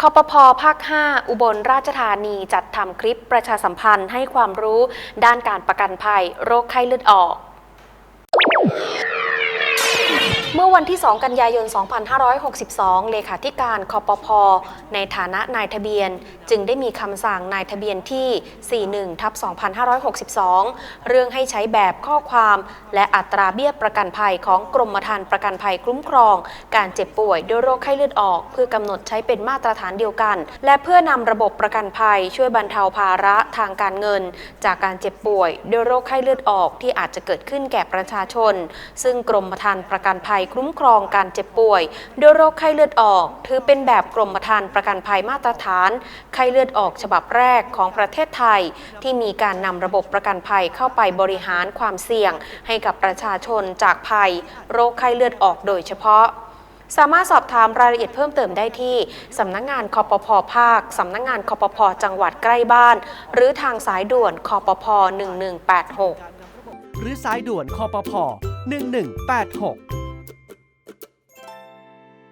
คอปพภาค 5 อุบลราชธานีจัดทำคลิปประชาสัมพันธ์ให้ความรู้ด้านการประกันภัยโรคไข้เลือดออก เมื่อวันที่ 2 กันยายน 2562 เลขาธิการคอปพในฐานะนายทะเบียน จึงได้มีคำสั่งนายทะเบียนที่ 41ทับ2562 เรื่องให้ใช้แบบข้อความ และอัตราเบี้ยประกันภัยของกรมธรรม์ประกันภัยคุ้มครอง การเจ็บป่วยด้วยโรคไข้เลือดออก เพื่อกำหนดใช้เป็นมาตรฐานเดียวกัน และเพื่อนำระบบประกันภัยช่วยบรรเทาภาระทางการเงิน จากการเจ็บป่วยด้วยโรคไข้เลือดออกที่อาจจะเกิดขึ้นแก่ประชาชน ซึ่งกรมธรรม์ประกันภัยคุ้มครองการเจ็บป่วยด้วยโรคไข้เลือดออก ถือเป็นแบบกรมธรรม์ประกันภัยมาตรฐาน ไข้เลือดออกฉบับแรกของประเทศไทย ที่มีการนำระบบประกันภัยเข้าไปบริหารความเสี่ยง ให้กับประชาชนจากภัย โรคไข้เลือดออกโดยเฉพาะสามารถสอบถามรายละเอียดเพิ่มเติมได้ที่ สำนักงานคอปพภาค สำนักงานคอปพจังหวัดใกล้บ้าน หรือทางสายด่วนคอปพ1186 หรือสายด่วนคอปพ1186